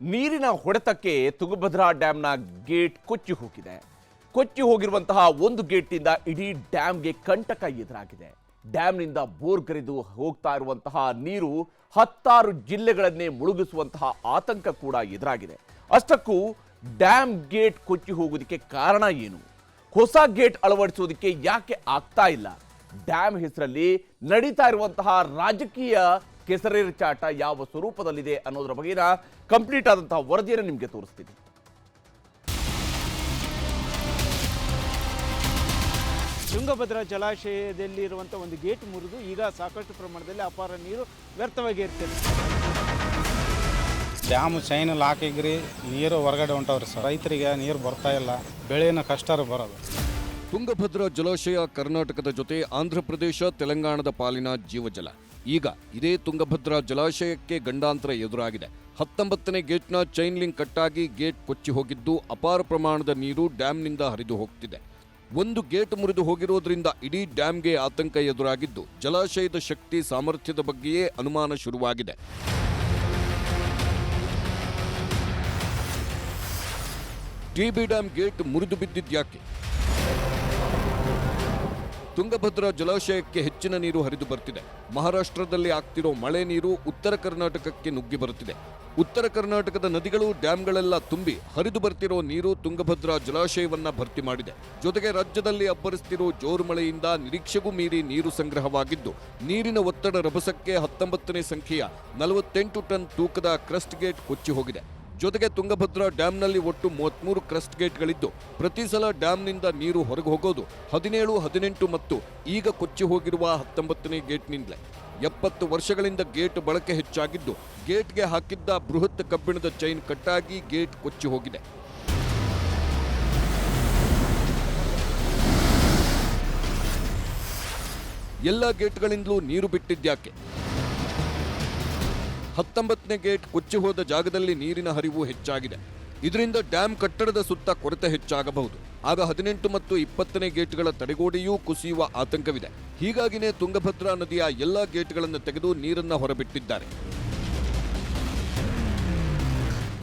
ನೀರಿನ ಹೊಡೆತಕ್ಕೆ ತುಂಗಭದ್ರಾ ಡ್ಯಾಮ್ನ ಗೇಟ್ ಕೊಚ್ಚಿ ಹೋಗಿದೆ. ಕೊಚ್ಚಿ ಹೋಗಿರುವಂತಹ ಒಂದು ಗೇಟ್ನಿಂದ ಇಡೀ ಡ್ಯಾಮ್ಗೆ ಕಂಟಕ ಎದುರಾಗಿದೆ. ಡ್ಯಾಂನಿಂದ ಬೋರ್ಗರಿದು ಹೋಗ್ತಾ ಇರುವಂತಹ ನೀರು ಹತ್ತಾರು ಜಿಲ್ಲೆಗಳನ್ನೇ ಮುಳುಗಿಸುವಂತಹ ಆತಂಕ ಕೂಡ ಎದುರಾಗಿದೆ. ಅಷ್ಟಕ್ಕೂ ಡ್ಯಾಮ್ ಗೇಟ್ ಕೊಚ್ಚಿ ಹೋಗೋದಕ್ಕೆ ಕಾರಣ ಏನು? ಹೊಸ ಗೇಟ್ ಅಳವಡಿಸೋದಕ್ಕೆ ಯಾಕೆ ಆಗ್ತಾ ಇಲ್ಲ? ಡ್ಯಾಮ್ ಹೆಸರಲ್ಲಿ ನಡೀತಾ ಇರುವಂತಹ ರಾಜಕೀಯ ಕೆಸರೇರಿಚಾಟ ಯಾವ ಸ್ವರೂಪದಲ್ಲಿದೆ ಅನ್ನೋದ್ರ ಬಗೆಗಿನ ಕಂಪ್ಲೀಟ್ ಆದಂತಹ ವರದಿಯನ್ನು ನಿಮಗೆ ತೋರಿಸ್ತೀನಿ. ತುಂಗಭದ್ರಾ ಜಲಾಶಯದಲ್ಲಿರುವಂಥ ಒಂದು ಗೇಟ್ ಮುರಿದು ಈಗ ಸಾಕಷ್ಟು ಪ್ರಮಾಣದಲ್ಲಿ ಅಪಾರ ನೀರು ವ್ಯರ್ಥವಾಗಿ ಇರ್ತದೆ ಡ್ಯಾಮ್ ಚೈನ್ ಲಾಕ್ ಆಗಿರಿ ನೀರು ಹೊರಗಡೆ ಹೊಂಟವ್ರಿ ಸರ್. ರೈತರಿಗೆ ನೀರು ಬರ್ತಾ ಇಲ್ಲ ಬೆಳೆಯನ್ನು ಕಷ್ಟ ಬರೋದು. ತುಂಗಭದ್ರಾ ಜಲಾಶಯ ಕರ್ನಾಟಕದ ಜೊತೆ ಆಂಧ್ರಪ್ರದೇಶ ತೆಲಂಗಾಣದ ಪಾಲಿನ ಜೀವಜಲ. ಈಗ ಇದೇ ತುಂಗಭದ್ರಾ ಜಲಾಶಯಕ್ಕೆ ಗಂಡಾಂತರ ಎದುರಾಗಿದೆ. ಹತ್ತೊಂಬತ್ತನೇ ಗೇಟ್ನ ಚೈನ್ ಲಿಂಕ್ ಕಟ್ಟಾಗಿ ಗೇಟ್ ಕೊಚ್ಚಿ ಹೋಗಿದ್ದು ಅಪಾರ ಪ್ರಮಾಣದ ನೀರು ಡ್ಯಾಂನಿಂದ ಹರಿದು ಹೋಗ್ತಿದೆ. ಒಂದು ಗೇಟ್ ಮುರಿದು ಹೋಗಿರೋದ್ರಿಂದ ಇಡೀ ಡ್ಯಾಂಗೆ ಆತಂಕ ಎದುರಾಗಿದ್ದು ಜಲಾಶಯದ ಶಕ್ತಿ ಸಾಮರ್ಥ್ಯದ ಬಗ್ಗೆಯೇ ಅನುಮಾನ ಶುರುವಾಗಿದೆ. ಟಿಬಿ ಡ್ಯಾಂ ಗೇಟ್ ಮುರಿದು ಬಿದ್ದಿದ್ಯಾಕೆ? ತುಂಗಭದ್ರಾ ಜಲಾಶಯಕ್ಕೆ ಹೆಚ್ಚಿನ ನೀರು ಹರಿದು ಬರ್ತಿದೆ. ಮಹಾರಾಷ್ಟ್ರದಲ್ಲಿ ಆಗ್ತಿರೋ ಮಳೆ ನೀರು ಉತ್ತರ ಕರ್ನಾಟಕಕ್ಕೆ ನುಗ್ಗಿ ಬರುತ್ತಿದೆ. ಉತ್ತರ ಕರ್ನಾಟಕದ ನದಿಗಳು ಡ್ಯಾಂಗಳೆಲ್ಲ ತುಂಬಿ ಹರಿದು ಬರ್ತಿರೋ ನೀರು ತುಂಗಭದ್ರಾ ಜಲಾಶಯವನ್ನ ಭರ್ತಿ ಮಾಡಿದೆ. ಜೊತೆಗೆ ರಾಜ್ಯದಲ್ಲಿ ಅಬ್ಬರಿಸ್ತಿರೋ ಜೋರು ಮಳೆಯಿಂದ ನಿರೀಕ್ಷೆಗೂ ಮೀರಿ ನೀರು ಸಂಗ್ರಹವಾಗಿದ್ದು, ನೀರಿನ ಒತ್ತಡ ರಭಸಕ್ಕೆ ಹತ್ತೊಂಬತ್ತನೇ ಸಂಖ್ಯೆಯ ನಲವತ್ತೆಂಟು ಟನ್ ತೂಕದ ಕ್ರಸ್ಟ್ ಗೇಟ್ ಕೊಚ್ಚಿ ಹೋಗಿದೆ. ಜೊತೆಗೆ ತುಂಗಭದ್ರಾ ಡ್ಯಾಂನಲ್ಲಿ ಒಟ್ಟು ಮೂವತ್ತ್ಮೂರು ಕ್ರಸ್ಟ್ ಗೇಟ್ಗಳಿದ್ದು, ಪ್ರತಿ ಸಲ ಡ್ಯಾಂನಿಂದ ನೀರು ಹೊರಗೆ ಹೋಗೋದು ಹದಿನೇಳು, ಹದಿನೆಂಟು ಮತ್ತು ಈಗ ಕೊಚ್ಚಿ ಹೋಗಿರುವ ಹತ್ತೊಂಬತ್ತನೇ ಗೇಟ್ನಿಂದಲೇ. ಎಪ್ಪತ್ತು ವರ್ಷಗಳಿಂದ ಗೇಟ್ ಬಳಕೆ ಹೆಚ್ಚಾಗಿದ್ದು, ಗೇಟ್ಗೆ ಹಾಕಿದ್ದ ಬೃಹತ್ ಕಬ್ಬಿಣದ ಚೈನ್ ಕಟ್ಟಾಗಿ ಗೇಟ್ ಕೊಚ್ಚಿ ಹೋಗಿದೆ. ಎಲ್ಲ ಗೇಟ್ಗಳಿಂದಲೂ ನೀರು ಬಿಟ್ಟಿದ್ಯಾಕೆ ಹತ್ತೊಂಬತ್ತನೇ ಗೇಟ್ ಕೊಚ್ಚಿ ಹೋದ ಜಾಗದಲ್ಲಿ ನೀರಿನ ಹರಿವು ಹೆಚ್ಚಾಗಿದೆ. ಇದರಿಂದ ಡ್ಯಾಂ ಕಟ್ಟಡದ ಸುತ್ತ ಕೊರತೆ ಹೆಚ್ಚಾಗಬಹುದು. ಆಗ ಹದಿನೆಂಟು ಮತ್ತು ಇಪ್ಪತ್ತನೇ ಗೇಟ್ಗಳ ತಡೆಗೋಡೆಯೂ ಕುಸಿಯುವ ಆತಂಕವಿದೆ. ಹೀಗಾಗಿನೇ ತುಂಗಭದ್ರಾ ನದಿಯ ಎಲ್ಲ ಗೇಟ್ಗಳನ್ನು ತೆಗೆದು ನೀರನ್ನು ಹೊರಬಿಟ್ಟಿದ್ದಾರೆ.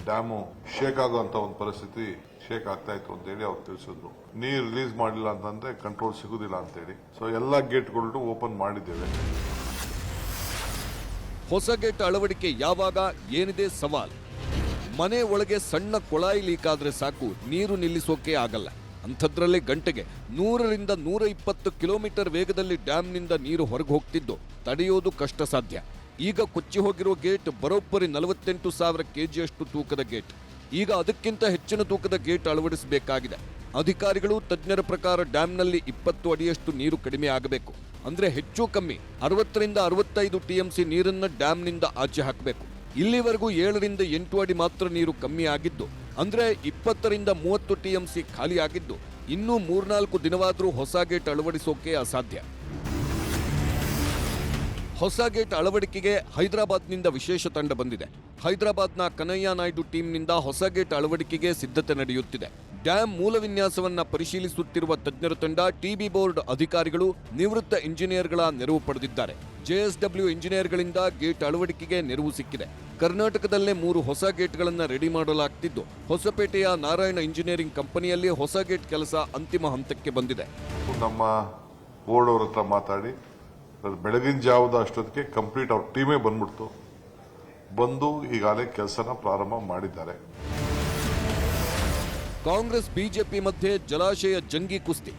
ಡ್ಯಾಮು ಶೇಕ್ ಆಗುವಂತ ಒಂದು ಪರಿಸ್ಥಿತಿ ಶೇಕ್ ಆಗ್ತಾ ಇತ್ತು ಅಂತ ಹೇಳಿ ಅವ್ರು ತಿಳಿಸಿದ್ರು. ನೀರು ರಿಲೀಸ್ ಮಾಡಿಲ್ಲ ಅಂತಂದ್ರೆ ಕಂಟ್ರೋಲ್ ಸಿಗುದಿಲ್ಲ ಅಂತೇಳಿ. ಸೊ ಎಲ್ಲಾ ಗೇಟ್ಗಳನ್ನು ಓಪನ್ ಮಾಡಿದ್ದೇವೆ. ಹೊಸ ಗೇಟ್ ಅಳವಡಿಕೆ ಯಾವಾಗ ಏನಿದೆ ಸವಾಲ್. ಮನೆ ಒಳಗೆ ಸಣ್ಣ ಕೊಳಾಯಿ ಲೀಕ್ ಆದ್ರೆ ಸಾಕು, ನೀರು ನಿಲ್ಲಿಸೋಕೆ ಆಗಲ್ಲ. ಅಂಥದ್ರಲ್ಲಿ ಗಂಟೆಗೆ ನೂರರಿಂದ ನೂರ ಇಪ್ಪತ್ತು ಕಿಲೋಮೀಟರ್ ವೇಗದಲ್ಲಿ ಡ್ಯಾಂನಿಂದ ನೀರು ಹೊರಗೆ ಹೋಗ್ತಿದ್ದು, ತಡೆಯೋದು ಕಷ್ಟ ಸಾಧ್ಯ ಈಗ ಕೊಚ್ಚಿ ಹೋಗಿರೋ ಗೇಟ್ ಬರೋಬ್ಬರಿ ನಲವತ್ತೆಂಟು ಸಾವಿರ ಕೆಜಿಯಷ್ಟು ತೂಕದ ಗೇಟ್. ಈಗ ಅದಕ್ಕಿಂತ ಹೆಚ್ಚಿನ ತೂಕದ ಗೇಟ್ ಅಳವಡಿಸಬೇಕಾಗಿದೆ. ಅಧಿಕಾರಿಗಳು, ತಜ್ಞರ ಪ್ರಕಾರ ಡ್ಯಾಂನಲ್ಲಿ ಇಪ್ಪತ್ತು ಅಡಿಯಷ್ಟು ನೀರು ಕಡಿಮೆ ಆಗಬೇಕು. ಅಂದ್ರೆ ಹೆಚ್ಚು ಕಮ್ಮಿ ಅರವತ್ತರಿಂದ ಅರವತ್ತೈದು ಟಿಎಂಸಿ ನೀರನ್ನ ಡ್ಯಾಂನಿಂದ ಆಚೆ ಹಾಕಬೇಕು. ಇಲ್ಲಿವರೆಗೂ ಏಳರಿಂದ ಎಂಟು ಅಡಿ ಮಾತ್ರ ನೀರು ಕಮ್ಮಿ ಆಗಿದ್ದು, ಅಂದ್ರೆ ಇಪ್ಪತ್ತರಿಂದ ಮೂವತ್ತು ಟಿಎಂಸಿ ಖಾಲಿ ಆಗಿದ್ದು, ಇನ್ನೂ ಮೂರ್ನಾಲ್ಕು ದಿನವಾದರೂ ಹೊಸ ಗೇಟ್ ಅಳವಡಿಸೋಕೆ ಅಸಾಧ್ಯ. ಹೊಸ ಗೇಟ್ ಅಳವಡಿಕೆಗೆ ಹೈದರಾಬಾದ್ನಿಂದ ವಿಶೇಷ ತಂಡ ಬಂದಿದೆ. ಹೈದರಾಬಾದ್ನ ಕನಯ್ಯ ನಾಯ್ಡು ಟೀಮ್ನಿಂದ ಹೊಸ ಗೇಟ್ ಅಳವಡಿಕೆಗೆ ಸಿದ್ಧತೆ ನಡೆಯುತ್ತಿದೆ. ಡ್ಯಾಂ ಮೂಲ ವಿನ್ಯಾಸವನ್ನ ಪರಿಶೀಲಿಸುತ್ತಿರುವ ತಜ್ಞರ ತಂಡ, ಟಿಬಿ ಬೋರ್ಡ್ ಅಧಿಕಾರಿಗಳು, ನಿವೃತ್ತ ಇಂಜಿನಿಯರ್ಗಳ ನೆರವು ಪಡೆದಿದ್ದಾರೆ. ಜೆಎಸ್ಡಬ್ಲ್ಯೂ ಇಂಜಿನಿಯರ್ಗಳಿಂದ ಗೇಟ್ ಅಳವಡಿಕೆಗೆ ನೆರವು ಸಿಕ್ಕಿದೆ. ಕರ್ನಾಟಕದಲ್ಲೇ ಮೂರು ಹೊಸ ಗೇಟ್ಗಳನ್ನು ರೆಡಿ ಮಾಡಲಾಗ್ತಿದ್ದು, ಹೊಸಪೇಟೆಯ ನಾರಾಯಣ ಇಂಜಿನಿಯರಿಂಗ್ ಕಂಪನಿಯಲ್ಲಿ ಹೊಸ ಗೇಟ್ ಕೆಲಸ ಅಂತಿಮ ಹಂತಕ್ಕೆ ಬಂದಿದೆ. ನಮ್ಮ ಹತ್ರ ಮಾತಾಡಿ. ಬೆಳಗಿನ ಜಾವದ ಅಷ್ಟೊತ್ತಿಗೆ ಕಂಪ್ಲೀಟ್ ಅವ್ರ ಟೀಮೇ ಬಂದ್ಬಿಡ್ತು. ಬಂದು ಈಗಾಗಲೇ ಕೆಲಸನ ಪ್ರಾರಂಭ ಮಾಡಿದ್ದಾರೆ. ಕಾಂಗ್ರೆಸ್, ಬಿಜೆಪಿ ಮಧ್ಯೆ ಜಲಾಶಯ ಜಂಗಿ ಕುಸ್ತಿ.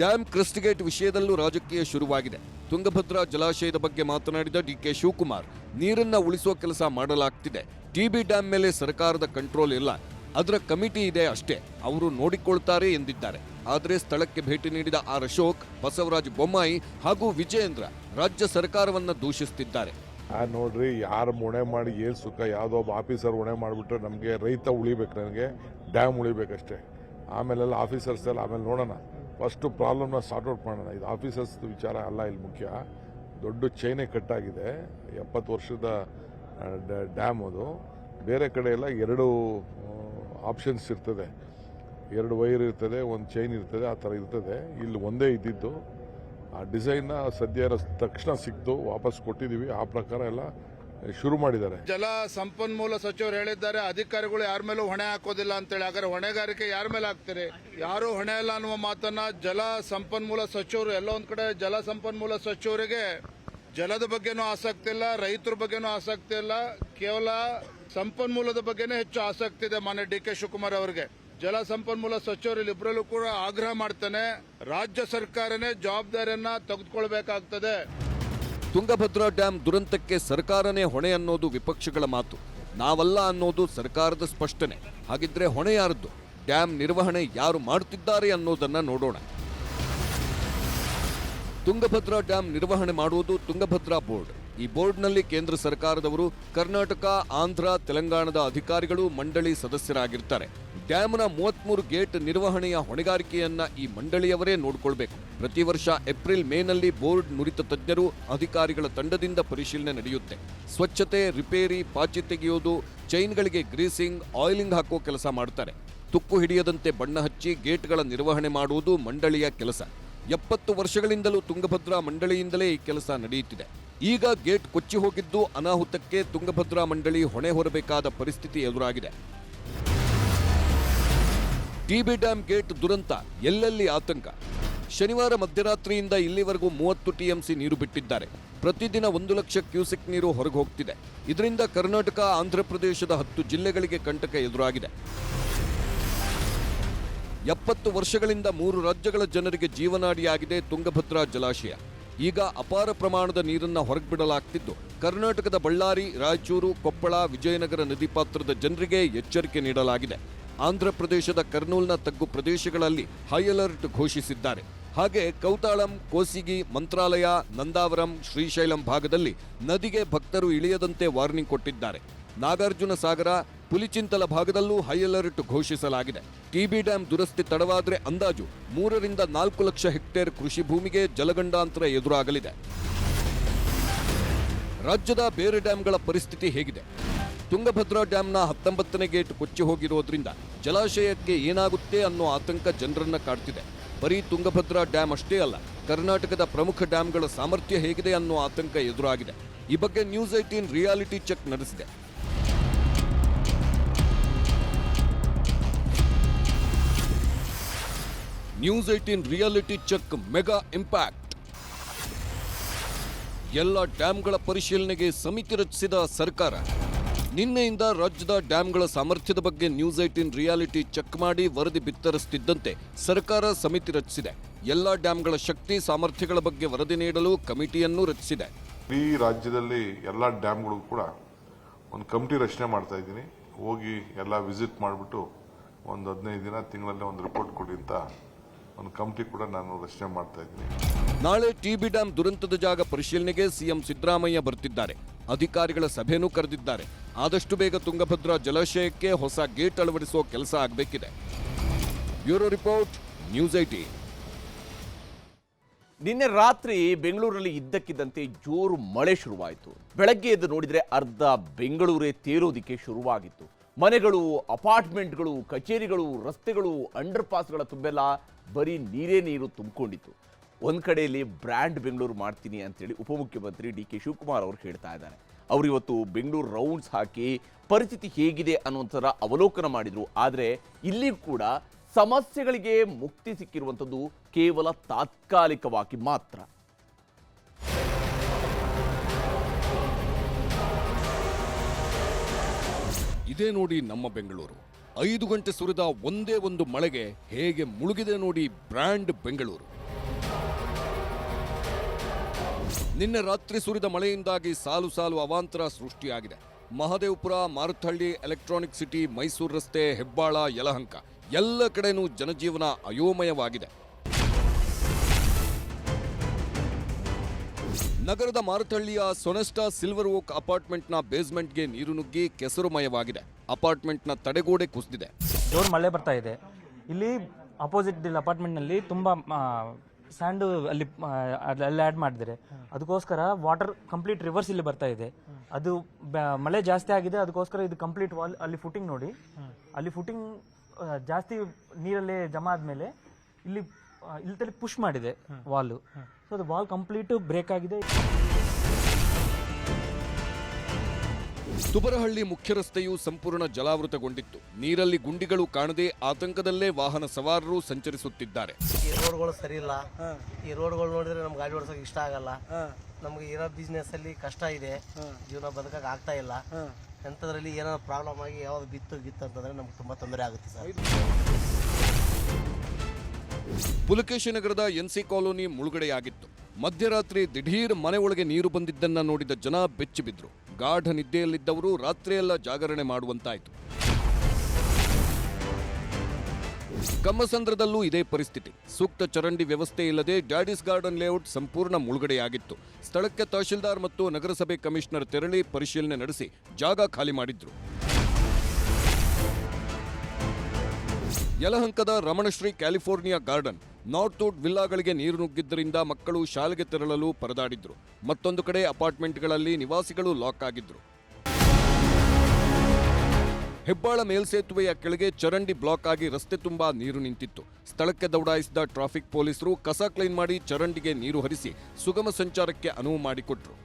ಡ್ಯಾಮ್ ಕ್ರಿಸ್ಟಿಗೇಟ್ ವಿಷಯದಲ್ಲೂ ರಾಜಕೀಯ ಶುರುವಾಗಿದೆ. ತುಂಗಭದ್ರಾ ಜಲಾಶಯದ ಬಗ್ಗೆ ಮಾತನಾಡಿದ ಡಿಕೆ ಶಿವಕುಮಾರ್, ನೀರನ್ನ ಉಳಿಸುವ ಕೆಲಸ ಮಾಡಲಾಗ್ತಿದೆ. ಟಿಬಿ ಡ್ಯಾಂ ಮೇಲೆ ಸರ್ಕಾರದ ಕಂಟ್ರೋಲ್ ಇಲ್ಲ. ಅದರ ಕಮಿಟಿ ಇದೆ ಅಷ್ಟೇ. ಅವರು ನೋಡಿಕೊಳ್ತಾರೆ ಎಂದಿದ್ದಾರೆ. ಆದರೆ ಸ್ಥಳಕ್ಕೆ ಭೇಟಿ ನೀಡಿದ ಆರ್ ಅಶೋಕ್, ಬಸವರಾಜ ಬೊಮ್ಮಾಯಿ ಹಾಗೂ ವಿಜಯೇಂದ್ರ ರಾಜ್ಯ ಸರ್ಕಾರವನ್ನ ದೂಷಿಸುತ್ತಿದ್ದಾರೆ ನೋಡ್ರಿ, ಯಾರು ಹೊಣೆ ಮಾಡಿ ಏನು ಸುಖ, ಯಾವುದೋ ಆಫೀಸರ್ ಹೊಣೆ ಮಾಡಿಬಿಟ್ರೆ ನಮಗೆ ರೈತ ಉಳಿಬೇಕು ನನಗೆ, ಡ್ಯಾಮ್ ಉಳಿಬೇಕಷ್ಟೇ. ಆಮೇಲೆಲ್ಲ ಆಫೀಸರ್ಸ್ ಎಲ್ಲ ಆಮೇಲೆ ನೋಡೋಣ. ಫಸ್ಟು ಪ್ರಾಬ್ಲಮ್ನ ಸಾರ್ಟ್ ಔಟ್ ಮಾಡೋಣ. ಇದು ಆಫೀಸರ್ಸ್ ವಿಚಾರ ಅಲ್ಲ, ಇಲ್ಲಿ ಮುಖ್ಯ. ದೊಡ್ಡ ಚೈನೆ ಕಟ್ಟಾಗಿದೆ. ಎಪ್ಪತ್ತು ವರ್ಷದ ಡ್ಯಾಮ್ ಅದು. ಬೇರೆ ಕಡೆ ಎಲ್ಲ ಎರಡು ಆಪ್ಷನ್ಸ್ ಇರ್ತದೆ. ಎರಡು ವೈರ್ ಇರ್ತದೆ, ಒಂದು ಚೈನ್ ಇರ್ತದೆ, ಆ ಥರ ಇರ್ತದೆ. ಇಲ್ಲಿ ಒಂದೇ ಇದ್ದಿದ್ದು. ಆ ಡಿಸೈನ್ನ ಸದ್ಯ ತಕ್ಷಣ ಸಿಕ್ತು ವಾಪಸ್ ಕೊಟ್ಟಿದ್ದೀವಿ ಆ ಪ್ರಕಾರ ಎಲ್ಲ ಶುರು ಮಾಡಿದ್ದಾರೆ. ಜಲ ಸಂಪನ್ಮೂಲ ಸಚಿವರು ಹೇಳಿದ್ದಾರೆ, ಅಧಿಕಾರಿಗಳು ಯಾರ ಮೇಲೂ ಹೊಣೆ ಹಾಕೋದಿಲ್ಲ ಅಂತೇಳಿ. ಹಾಗಾದ್ರೆ ಹೊಣೆಗಾರಿಕೆ ಯಾರ ಮೇಲೆ ಹಾಕ್ತಾರೆ ಯಾರು ಹೊಣೆ ಇಲ್ಲ ಅನ್ನುವ ಮಾತನ್ನ ಜಲ ಸಂಪನ್ಮೂಲ ಸಚಿವರು, ಎಲ್ಲ ಒಂದ್ ಕಡೆ ಜಲ ಸಂಪನ್ಮೂಲ ಸಚಿವರಿಗೆ ಜಲದ ಬಗ್ಗೆನೂ ಆಸಕ್ತಿ ಇಲ್ಲ, ರೈತರ ಬಗ್ಗೆನೂ ಆಸಕ್ತಿ ಇಲ್ಲ. ಕೇವಲ ಸಂಪನ್ಮೂಲದ ಬಗ್ಗೆನೇ ಹೆಚ್ಚು ಆಸಕ್ತಿ ಇದೆ ಮಾನ್ಯ ಡಿ ಕೆ ಶಿವಕುಮಾರ್ ಅವರಿಗೆ. ಜಲ ಸಂಪನ್ಮೂಲ ಸಚಿವರು ಇಬ್ಬರಲ್ಲೂ ಕೂಡ ಆಗ್ರಹ ಮಾಡ್ತಾನೆ. ರಾಜ್ಯ ಸರ್ಕಾರನೇ ಜವಾಬ್ದಾರಿಯನ್ನ ತೆಗೆದುಕೊಳ್ಬೇಕಾಗ್ತದೆ. ತುಂಗಭದ್ರಾ ಡ್ಯಾಂ ದುರಂತಕ್ಕೆ ಸರ್ಕಾರನೇ ಹೊಣೆ ಅನ್ನೋದು ವಿಪಕ್ಷಗಳ ಮಾತು. ನಾವಲ್ಲ ಅನ್ನೋದು ಸರ್ಕಾರದ ಸ್ಪಷ್ಟನೆ. ಹಾಗಿದ್ರೆ ಹೊಣೆ ಯಾರದ್ದು? ಡ್ಯಾಂ ನಿರ್ವಹಣೆ ಯಾರು ಮಾಡುತ್ತಿದ್ದಾರೆ ಅನ್ನೋದನ್ನ ನೋಡೋಣ. ತುಂಗಭದ್ರಾ ಡ್ಯಾಂ ನಿರ್ವಹಣೆ ಮಾಡುವುದು ತುಂಗಭದ್ರಾ ಬೋರ್ಡ್. ಈ ಬೋರ್ಡ್ನಲ್ಲಿ ಕೇಂದ್ರ ಸರ್ಕಾರದವರು ಕರ್ನಾಟಕ, ಆಂಧ್ರ, ತೆಲಂಗಾಣದ ಅಧಿಕಾರಿಗಳು ಮಂಡಳಿ ಸದಸ್ಯರಾಗಿರ್ತಾರೆ. ಡ್ಯಾಮ್ನ ಮೂವತ್ಮೂರು ಗೇಟ್ ನಿರ್ವಹಣೆಯ ಹೊಣೆಗಾರಿಕೆಯನ್ನ ಈ ಮಂಡಳಿಯವರೇ ನೋಡಿಕೊಳ್ಬೇಕು. ಪ್ರತಿ ವರ್ಷ ಏಪ್ರಿಲ್ ಮೇನಲ್ಲಿ ಬೋರ್ಡ್ ನುರಿತ ತಜ್ಞರು ಅಧಿಕಾರಿಗಳ ತಂಡದಿಂದ ಪರಿಶೀಲನೆ ನಡೆಯುತ್ತೆ. ಸ್ವಚ್ಛತೆ, ರಿಪೇರಿ, ಪಾಚಿ ತೆಗೆಯೋದು, ಚೈನ್ಗಳಿಗೆ ಗ್ರೀಸಿಂಗ್, ಆಯಿಲಿಂಗ್ ಹಾಕೋ ಕೆಲಸ ಮಾಡ್ತಾರೆ. ತುಕ್ಕು ಹಿಡಿಯದಂತೆ ಬಣ್ಣ ಹಚ್ಚಿ ಗೇಟ್ಗಳ ನಿರ್ವಹಣೆ ಮಾಡುವುದು ಮಂಡಳಿಯ ಕೆಲಸ. ಎಪ್ಪತ್ತು ವರ್ಷಗಳಿಂದಲೂ ತುಂಗಭದ್ರಾ ಮಂಡಳಿಯಿಂದಲೇ ಈ ಕೆಲಸ ನಡೆಯುತ್ತಿದೆ. ಈಗ ಗೇಟ್ ಕೊಚ್ಚಿ ಹೋಗಿದ್ದು ಅನಾಹುತಕ್ಕೆ ತುಂಗಭದ್ರಾ ಮಂಡಳಿ ಹೊಣೆ ಹೊರಬೇಕಾದ ಪರಿಸ್ಥಿತಿ ಎದುರಾಗಿದೆ. ಟಿಬಿ ಡ್ಯಾಂ ಗೇಟ್ ದುರಂತ, ಎಲ್ಲೆಲ್ಲಿ ಆತಂಕ? ಶನಿವಾರ ಮಧ್ಯರಾತ್ರಿಯಿಂದ ಇಲ್ಲಿವರೆಗೂ ಮೂವತ್ತು ಟಿಎಂಸಿ ನೀರು ಬಿಟ್ಟಿದ್ದಾರೆ. ಪ್ರತಿದಿನ ಒಂದು ಲಕ್ಷ ಕ್ಯೂಸೆಕ್ ನೀರು ಹೊರಗೆ ಹೋಗ್ತಿದೆ. ಇದರಿಂದ ಕರ್ನಾಟಕ ಆಂಧ್ರಪ್ರದೇಶದ ಹತ್ತು ಜಿಲ್ಲೆಗಳಿಗೆ ಕಂಟಕ ಎದುರಾಗಿದೆ. ಎಪ್ಪತ್ತು ವರ್ಷಗಳಿಂದ ಮೂರು ರಾಜ್ಯಗಳ ಜನರಿಗೆ ಜೀವನಾಡಿಯಾಗಿದೆ ತುಂಗಭದ್ರಾ ಜಲಾಶಯ. ಈಗ ಅಪಾರ ಪ್ರಮಾಣದ ನೀರನ್ನು ಹೊರಗ್ಬಿಡಲಾಗ್ತಿದ್ದು, ಕರ್ನಾಟಕದ ಬಳ್ಳಾರಿ, ರಾಯಚೂರು, ಕೊಪ್ಪಳ, ವಿಜಯನಗರ ನದಿ ಪಾತ್ರದ ಜನರಿಗೆ ಎಚ್ಚರಿಕೆ ನೀಡಲಾಗಿದೆ. ಆಂಧ್ರಪ್ರದೇಶದ ಕರ್ನೂಲ್ನ ತಗ್ಗು ಪ್ರದೇಶಗಳಲ್ಲಿ ಹೈ ಅಲರ್ಟ್ ಘೋಷಿಸಿದ್ದಾರೆ. ಹಾಗೆ ಕೌತಾಳಂ, ಕೋಸಿಗಿ, ಮಂತ್ರಾಲಯ, ನಂದಾವರಂ, ಶ್ರೀಶೈಲಂ ಭಾಗದಲ್ಲಿ ನದಿಗೆ ಭಕ್ತರು ಇಳಿಯದಂತೆ ವಾರ್ನಿಂಗ್ ಕೊಟ್ಟಿದ್ದಾರೆ. ನಾಗಾರ್ಜುನ ಸಾಗರ ಪುಲಿಚಿಂತಲ ಭಾಗದಲ್ಲೂ ಹೈ ಅಲರ್ಟ್ ಘೋಷಿಸಲಾಗಿದೆ. ಟಿಬಿ ಡ್ಯಾಂ ದುರಸ್ತಿ ತಡವಾದರೆ ಅಂದಾಜು ಮೂರರಿಂದ ನಾಲ್ಕು ಲಕ್ಷ ಹೆಕ್ಟೇರ್ ಕೃಷಿ ಭೂಮಿಗೆ ಜಲಗಂಡಾಂತರ ಎದುರಾಗಲಿದೆ. ರಾಜ್ಯದ ಬೇರೆ ಡ್ಯಾಂಗಳ ಪರಿಸ್ಥಿತಿ ಹೇಗಿದೆ? ತುಂಗಭದ್ರಾ ಡ್ಯಾಂನ ಹತ್ತೊಂಬತ್ತನೇ ಗೇಟ್ ಕೊಚ್ಚಿ ಹೋಗಿರೋದ್ರಿಂದ ಜಲಾಶಯಕ್ಕೆ ಏನಾಗುತ್ತೆ ಅನ್ನೋ ಆತಂಕ ಜನರನ್ನ ಕಾಡ್ತಿದೆ. ಬರೀ ತುಂಗಭದ್ರಾ ಡ್ಯಾಂ ಅಷ್ಟೇ ಅಲ್ಲ, ಕರ್ನಾಟಕದ ಪ್ರಮುಖ ಡ್ಯಾಂಗಳ ಸಾಮರ್ಥ್ಯ ಹೇಗಿದೆ ಅನ್ನೋ ಆತಂಕ ಎದುರಾಗಿದೆ. ಈ ಬಗ್ಗೆ ನ್ಯೂಸ್ ಏಟೀನ್ ರಿಯಾಲಿಟಿ ಚೆಕ್ ನಡೆಸಿದೆ. News eighteen reality check mega impact ಎಲ್ಲ ಡ್ಯಾಂಗಳ ಪರಿಶೀಲನೆಗೆ ಸಮಿತಿ ರಚಿಸಿದ ಸರ್ಕಾರ. ನಿನ್ನೆಯಿಂದ ರಾಜ್ಯದ ಡ್ಯಾಂಗಳ ಸಾಮರ್ಥ್ಯದ ಬಗ್ಗೆ ನ್ಯೂಸ್ ಏಟೀನ್ ರಿಯಾಲಿಟಿ ಚೆಕ್ ಮಾಡಿ ವರದಿ ಬಿತ್ತರಿಸುತ್ತಿದ್ದಂತೆ ಸರ್ಕಾರ ಸಮಿತಿ ರಚಿಸಿದೆ. ಎಲ್ಲ ಡ್ಯಾಂಗಳ ಶಕ್ತಿ, ಸಾಮರ್ಥ್ಯಗಳ ಬಗ್ಗೆ ವರದಿ ನೀಡಲು ಕಮಿಟಿಯನ್ನು ರಚಿಸಿದೆ. ಈ ರಾಜ್ಯದಲ್ಲಿ ಎಲ್ಲ ಡ್ಯಾಮ್ಗಳಿಗೂ ಕೂಡ ಒಂದು ಕಮಿಟಿ ರಚನೆ ಮಾಡ್ತಾ ಇದ್ದೀನಿ. ಹೋಗಿ ಎಲ್ಲ ವಿಸಿಟ್ ಮಾಡಿಬಿಟ್ಟು ಒಂದು ಹದಿನೈದು ದಿನ ತಿಂಗಳಲ್ಲೇ ಒಂದು ರಿಪೋರ್ಟ್ ಕೊಡಿ ಅಂತ ಒಂದು ಕಮಿಟಿ ಕೂಡ ನಾನು ರಚನೆ ಮಾಡ್ತಾ ಇದ್ದೀನಿ. ನಾಳೆ ಟಿಬಿ ಡ್ಯಾಂ ದುರಂತದ ಜಾಗ ಪರಿಶೀಲನೆಗೆ ಸಿಎಂ ಸಿದ್ದರಾಮಯ್ಯ ಬರ್ತಿದ್ದಾರೆ. ಅಧಿಕಾರಿಗಳ ಸಭೆನೂ ಕರೆದಿದ್ದಾರೆ. ಆದಷ್ಟು ಬೇಗ ತುಂಗಭದ್ರಾ ಜಲಾಶಯಕ್ಕೆ ಹೊಸ ಗೇಟ್ ಅಳವಡಿಸುವ ಕೆಲಸ ಆಗಬೇಕಿದೆ. ಬ್ಯೂರೋ ರಿಪೋರ್ಟ್ ನ್ಯೂಸ್ ಐಟಿ ನಿನ್ನೆ ರಾತ್ರಿ ಬೆಂಗಳೂರಲ್ಲಿ ಇದ್ದಕ್ಕಿದ್ದಂತೆ ಜೋರು ಮಳೆ ಶುರುವಾಯಿತು. ಬೆಳಗ್ಗೆ ಎದ್ದು ನೋಡಿದರೆ ಅರ್ಧ ಬೆಂಗಳೂರೇ ತೇರೋದಿಕ್ಕೆ ಶುರುವಾಗಿತ್ತು. ಮನೆಗಳು, ಅಪಾರ್ಟ್ಮೆಂಟ್ಗಳು, ಕಚೇರಿಗಳು, ರಸ್ತೆಗಳು ಅಂಡರ್ ಪಾಸ್ಗಳ ತುಂಬೆಲ್ಲ ಬರೀ ನೀರೇ ನೀರು ತುಂಬಿಕೊಂಡಿತ್ತು. ಒಂದು ಕಡೆಯಲ್ಲಿ ಬ್ರ್ಯಾಂಡ್ ಬೆಂಗಳೂರು ಮಾಡ್ತೀನಿ ಅಂತೇಳಿ ಉಪಮುಖ್ಯಮಂತ್ರಿ ಡಿ ಕೆ ಶಿವಕುಮಾರ್ ಅವರು ಹೇಳ್ತಾ ಇದ್ದಾರೆ. ಅವರು ಇವತ್ತು ಬೆಂಗಳೂರು ರೌಂಡ್ಸ್ ಹಾಕಿ ಪರಿಸ್ಥಿತಿ ಹೇಗಿದೆ ಅನ್ನುವಂಥರ ಅವಲೋಕನ ಮಾಡಿದರು. ಆದರೆ ಇಲ್ಲಿ ಕೂಡ ಸಮಸ್ಯೆಗಳಿಗೆ ಮುಕ್ತಿ ಸಿಕ್ಕಿರುವಂಥದ್ದು ಕೇವಲ ತಾತ್ಕಾಲಿಕವಾಗಿ ಮಾತ್ರ. ಇದೇ ನೋಡಿ ನಮ್ಮ ಬೆಂಗಳೂರು. ಐದು ಗಂಟೆ ಸುರಿದ ಒಂದೇ ಒಂದು ಮಳೆಗೆ ಹೇಗೆ ಮುಳುಗಿದೆ ನೋಡಿ ಬ್ರ್ಯಾಂಡ್ ಬೆಂಗಳೂರು. ನಿನ್ನೆ ರಾತ್ರಿ ಸುರಿದ ಮಳೆಯಿಂದಾಗಿ ಸಾಲು ಸಾಲು ಅವಾಂತರ ಸೃಷ್ಟಿಯಾಗಿದೆ. ಮಹದೇವಪುರ ಮಾರುಥಳ್ಳಿ ಎಲೆಕ್ಟ್ರಾನಿಕ್ ಸಿಟಿ, ಮೈಸೂರು ರಸ್ತೆ, ಹೆಬ್ಬಾಳ, ಯಲಹಂಕ ಎಲ್ಲ ಕಡೆನೂ ಜನಜೀವನ ಅಯೋಮಯವಾಗಿದೆ. ನಗರದ ಮಾರುತಹಳ್ಳಿಯ ಸೊನೆಸ್ಟಾ ಸಿಲ್ವರ್ ಓಕ್ ಅಪಾರ್ಟ್ಮೆಂಟ್ನ ಬೇಸ್ಮೆಂಟ್ಗೆ ನೀರು ನುಗ್ಗಿ ಕೆಸರುಮಯವಾಗಿದೆ ಅಪಾರ್ಟ್ಮೆಂಟ್ನ ತಡೆಗೋಡೆ ಕುಸಿದಿದೆ. ಜೋರು ಮಳೆ ಬರ್ತಾ ಇದೆ. ಇಲ್ಲಿ ಅಪೋಸಿಟ್ ಅಪಾರ್ಟ್ಮೆಂಟ್ನಲ್ಲಿ ತುಂಬ ಸ್ಯಾಂಡು ಅಲ್ಲಿ ಅಲ್ಲಿ ಆ್ಯಡ್ ಮಾಡಿದ್ದಾರೆ. ಅದಕ್ಕೋಸ್ಕರ ವಾಟರ್ ಕಂಪ್ಲೀಟ್ ರಿವರ್ಸ್ ಇಲ್ಲಿ ಬರ್ತಾ ಇದೆ. ಅದು ಮಳೆ ಜಾಸ್ತಿ ಆಗಿದೆ. ಅದಕ್ಕೋಸ್ಕರ ಇದು ಕಂಪ್ಲೀಟ್ ವಾಲ್ ಅಲ್ಲಿ ಫುಟಿಂಗ್ ನೋಡಿ. ಅಲ್ಲಿ ಫುಟಿಂಗ್ ಜಾಸ್ತಿ ನೀರಲ್ಲೇ ಜಮಾ ಆದಮೇಲೆ ಇಲ್ಲಿ ಇಲ್ಲಿ ತಲೆ ಪುಷ್ ಮಾಡಿದೆ ವಾಲು ಸೊ ಅದು ಬಾಲ್ ಕಂಪ್ಲೀಟ್ ಬ್ರೇಕ್ ಆಗಿದೆ. ತುಬರಹಳ್ಳಿ ಮುಖ್ಯ ರಸ್ತೆಯು ಸಂಪೂರ್ಣ ಜಲಾವೃತಗೊಂಡಿತ್ತು. ನೀರಲ್ಲಿ ಗುಂಡಿಗಳು ಕಾಣದೆ ಆತಂಕದಲ್ಲೇ ವಾಹನ ಸವಾರರು ಸಂಚರಿಸುತ್ತಿದ್ದಾರೆ. ಈ ರೋಡ್ಗಳು ಸರಿ ಇಲ್ಲ. ಈ ರೋಡ್ಗಳು ನೋಡಿದ್ರೆ ನಮ್ಗೆ ಗಾಡಿ ಓಡಿಸೋಕೆ ಇಷ್ಟ ಆಗಲ್ಲ. ನಮ್ಗೆ ಇರೋ ಬಿಸ್ನೆಸ್ ಅಲ್ಲಿ ಕಷ್ಟ ಇದೆ. ಜೀವನ ಬದುಕಕ್ಕೆ ಆಗ್ತಾ ಇಲ್ಲ. ಎಂಥದ್ರಲ್ಲಿ ಏನಾದ್ರು ಪ್ರಾಬ್ಲಮ್ ಆಗಿ ಯಾವ್ದು ಬಿತ್ತು ಗಿತ್ತು ಅಂತಂದ್ರೆ ನಮ್ಗೆ ತುಂಬಾ ತೊಂದರೆ ಆಗುತ್ತೆ ಸರ್. ಪುಲಕೇಶಿ ನಗರದ ಎನ್ಸಿ ಕಾಲೋನಿ ಮುಳುಗಡೆಯಾಗಿತ್ತು. ಮಧ್ಯರಾತ್ರಿ ದಿಢೀರ್ ಮನೆ ಒಳಗೆ ನೀರು ಬಂದಿದ್ದನ್ನ ನೋಡಿದ ಜನ ಬೆಚ್ಚಿಬಿದ್ರು ಗಾಢ ನಿದ್ದೆಯಲ್ಲಿದ್ದವರು ರಾತ್ರಿಯೆಲ್ಲ ಜಾಗರಣೆ ಮಾಡುವಂತಾಯಿತು. ಕಮ್ಮಸಂದ್ರದಲ್ಲೂ ಇದೇ ಪರಿಸ್ಥಿತಿ. ಸೂಕ್ತ ಚರಂಡಿ ವ್ಯವಸ್ಥೆ ಇಲ್ಲದೆ ಡ್ಯಾಡಿಸ್ ಗಾರ್ಡನ್ ಲೇಔಟ್ ಸಂಪೂರ್ಣ ಮುಳುಗಡೆಯಾಗಿತ್ತು. ಸ್ಥಳಕ್ಕೆ ತಹಶೀಲ್ದಾರ್ ಮತ್ತು ನಗರಸಭೆ ಕಮಿಷನರ್ ತೆರಳಿ ಪರಿಶೀಲನೆ ನಡೆಸಿ ಜಾಗ ಖಾಲಿ ಮಾಡಿದ್ರು. ಯಲಹಂಕದ Ramanashree California garden Northwood ವಿಲ್ಲಾಗಳಿಗೆ ನೀರು ನುಗ್ಗಿದ್ದರಿಂದ ಮಕ್ಕಳು ಶಾಲೆಗೆ ತೆರಳಲು ಪರದಾಡಿದ್ರು. ಮತ್ತೊಂದು ಕಡೆ ಅಪಾರ್ಟ್ಮೆಂಟ್ಗಳಲ್ಲಿ ನಿವಾಸಿಗಳು ಲಾಕ್ ಆಗಿದ್ರು. ಹೆಬ್ಬಾಳ ಮೇಲ್ಸೇತುವೆಯ ಕೆಳಗೆ ಚರಂಡಿ ಬ್ಲಾಕ್ ಆಗಿ ರಸ್ತೆ ತುಂಬಾ ನೀರು ನಿಂತಿತ್ತು. ಸ್ಥಳಕ್ಕೆ ದೌಡಾಯಿಸಿದ ಟ್ರಾಫಿಕ್ ಪೊಲೀಸರು ಕಸ ಕ್ಲೀನ್ ಮಾಡಿ ಚರಂಡಿಗೆ ನೀರು ಹರಿಸಿ ಸುಗಮ ಸಂಚಾರಕ್ಕೆ ಅನುವು ಮಾಡಿಕೊಟ್ರು.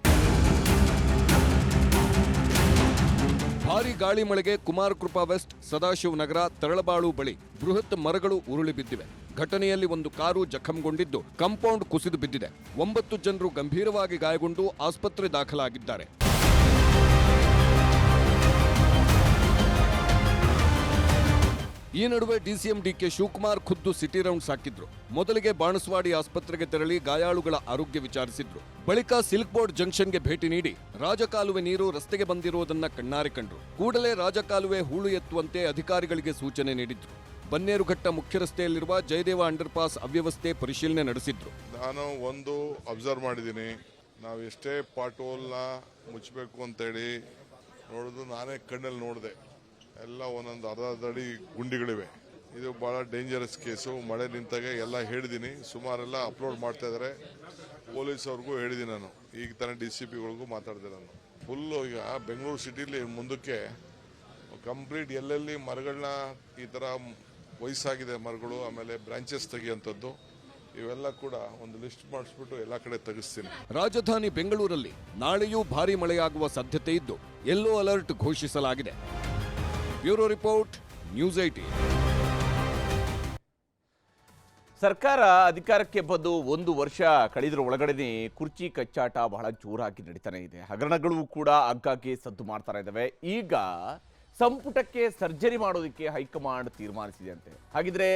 ಭಾರಿ ಗಾಳಿ ಮಳೆಗೆ ಕುಮಾರ್ ಕೃಪಾ ವೆಸ್ಟ್, ಸದಾಶಿವ ನಗರ, ತರಳಬಾಳು ಬಳಿ ಬೃಹತ್ ಮರಗಳು ಉರುಳಿ ಬಿದ್ದಿವೆ. ಘಟನೆಯಲ್ಲಿ ಒಂದು ಕಾರು ಜಖಂಗೊಂಡಿದ್ದು, ಕಾಂಪೌಂಡ್ ಕುಸಿದು ಬಿದ್ದಿದೆ. ಒಂಬತ್ತು ಜನರು ಗಂಭೀರವಾಗಿ ಗಾಯಗೊಂಡು ಆಸ್ಪತ್ರೆ ದಾಖಲಾಗಿದ್ದಾರೆ. ಈ ನಡುವೆ ಡಿಸಿಎಂ ಡಿಕೆ ಶಿವಕುಮಾರ್ ಖುದ್ದು ಸಿಟಿ ರೌಂಡ್ಸ್ ಹಾಕಿದ್ರು. ಮೊದಲಿಗೆ ಬಾಣಸ್ವಾಡಿ ಆಸ್ಪತ್ರೆಗೆ ತೆರಳಿ ಗಾಯಾಳುಗಳ ಆರೋಗ್ಯ ವಿಚಾರಿಸಿದ್ರು. ಬಳಿಕ ಸಿಲ್ಕ್ ಬೋರ್ಡ್ ಜಂಕ್ಷನ್ಗೆ ಭೇಟಿ ನೀಡಿ ರಾಜಕಾಲುವೆ ನೀರು ರಸ್ತೆಗೆ ಬಂದಿರುವುದನ್ನ ಕಣ್ಣಾರೆ ಕಂಡ್ರು. ಕೂಡಲೇ ರಾಜಕಾಲುವೆ ಹೂಳು ಎತ್ತುವಂತೆ ಅಧಿಕಾರಿಗಳಿಗೆ ಸೂಚನೆ ನೀಡಿದ್ರು. ಬನ್ನೇರುಘಟ್ಟ ಮುಖ್ಯ ರಸ್ತೆಯಲ್ಲಿರುವ ಜಯದೇವ ಅಂಡರ್ ಪಾಸ್ ಅವ್ಯವಸ್ಥೆ ಪರಿಶೀಲನೆ ನಡೆಸಿದ್ರು. ನಾನು ಒಂದು ಅಬ್ಸರ್ವ್ ಮಾಡಿದ್ದೀನಿ. ನಾವು ಎಷ್ಟೇ ಪಾಟೋಲ್ನ ಮುಚ್ಚಬೇಕು ಅಂತೇಳಿ ನೋಡಿದ್ರು, ನಾನೇ ಕಣ್ಣಲ್ಲಿ ನೋಡಿದೆ. ಎಲ್ಲ ಒಂದೊಂದು ಅರ್ಧ ಅರ್ಧ ಅಡಿ ಗುಂಡಿಗಳಿವೆ. ಇದು ಭಾಳ ಡೇಂಜರಸ್ ಕೇಸು ಮಳೆ ನಿಂತಾಗೆ ಎಲ್ಲ ಹೇಳಿದ್ದೀನಿ ಸುಮಾರೆಲ್ಲ ಅಪ್ಲೋಡ್ ಮಾಡ್ತಾ ಪೊಲೀಸ್ ಅವ್ರಿಗೂ ಹೇಳಿದ್ದೀನಿ ನಾನು. ಈಗ ತಾನೇ ಡಿ ಸಿ ಪಿಗಳಿಗೂ ಮಾತಾಡಿದೆ ನಾನು. ಫುಲ್ಲು ಈಗ ಬೆಂಗಳೂರು ಸಿಟಿಲಿ ಮುಂದಕ್ಕೆ ಕಂಪ್ಲೀಟ್ ಎಲ್ಲೆಲ್ಲಿ ಮರಗಳನ್ನ ಈ ಥರ ವಯಸ್ಸಾಗಿದೆ ಮರಗಳು, ಆಮೇಲೆ ಬ್ರಾಂಚಸ್ ತೆಗಿಯೋಂಥದ್ದು ಇವೆಲ್ಲ ಕೂಡ ಒಂದು ಲಿಸ್ಟ್ ಮಾಡಿಸ್ಬಿಟ್ಟು ಎಲ್ಲ ಕಡೆ ತೆಗಿಸ್ತೀನಿ. ರಾಜಧಾನಿ ಬೆಂಗಳೂರಲ್ಲಿ ನಾಳೆಯೂ ಭಾರಿ ಮಳೆಯಾಗುವ ಸಾಧ್ಯತೆ ಇದ್ದು ಯೆಲ್ಲೋ ಅಲರ್ಟ್ ಘೋಷಿಸಲಾಗಿದೆ. ಬ್ಯೂರೋ ರಿಪೋರ್ಟ್, ನ್ಯೂಸ್ ಐಟಿ ಸರ್ಕಾರ ಅಧಿಕಾರಕ್ಕೆ ಬಂದು ಒಂದು ವರ್ಷ ಕಳೆದ್ರ ಒಳಗಡೆನೆ ಕುರ್ಚಿ ಕಚ್ಚಾಟ ಬಹಳ ಜೋರಾಗಿ ನಡೀತಾನೆ ಇದೆ. ಹಗರಣಗಳು ಕೂಡ ಆಗಾಗ್ಗೆ ಸದ್ದು ಮಾಡ್ತಾ ಇದ್ದಾವೆ ಈಗ ಸಂಪುಟಕ್ಕೆ ಸರ್ಜರಿ ಮಾಡೋದಕ್ಕೆ ಹೈಕಮಾಂಡ್ ತೀರ್ಮಾನಿಸಿದೆ ಅಂತೆ ಹಾಗಿದ್ರೆ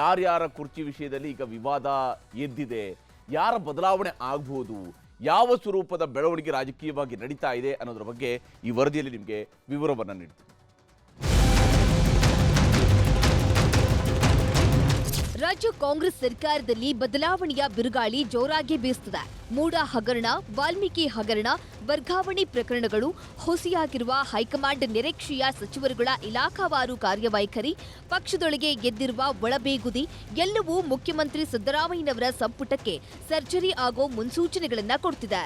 ಯಾರ್ಯಾರ ಕುರ್ಚಿ ವಿಷಯದಲ್ಲಿ ಈಗ ವಿವಾದ ಎದ್ದಿದೆ, ಯಾರ ಬದಲಾವಣೆ ಆಗ್ಬೋದು, ಯಾವ ಸ್ವರೂಪದ ಬೆಳವಣಿಗೆ ರಾಜಕೀಯವಾಗಿ ನಡೀತಾ ಇದೆ ಅನ್ನೋದ್ರ ಬಗ್ಗೆ ಈ ವರದಿಯಲ್ಲಿ ನಿಮಗೆ ವಿವರವನ್ನು ನೀಡ್ತೀನಿ. ರಾಜ್ಯ ಕಾಂಗ್ರೆಸ್ ಸರ್ಕಾರದಲ್ಲಿ ಬದಲಾವಣೆಯ ಬಿರುಗಾಳಿ ಜೋರಾಗಿ ಬೀಸುತ್ತಿದೆ. ಮೂಡ ಹಗರಣ, ವಾಲ್ಮೀಕಿ ಹಗರಣ, ವರ್ಗಾವಣೆ ಪ್ರಕರಣಗಳು, ಹೊಸೆಯಾಗಿರುವ ಹೈಕಮಾಂಡ್ ನಿರೀಕ್ಷೆಯ ಸಚಿವರುಗಳ ಇಲಾಖಾವಾರು ಕಾರ್ಯವೈಖರಿ, ಪಕ್ಷದೊಳಗೆ ಗೆದ್ದಿರುವ ಒಳಬೇಗುದಿ, ಎಲ್ಲವೂ ಮುಖ್ಯಮಂತ್ರಿ ಸಿದ್ದರಾಮಯ್ಯನವರ ಸಂಪುಟಕ್ಕೆ ಸರ್ಜರಿ ಆಗೋ ಮುನ್ಸೂಚನೆಗಳನ್ನು ಕೊಡ್ತಿದೆ.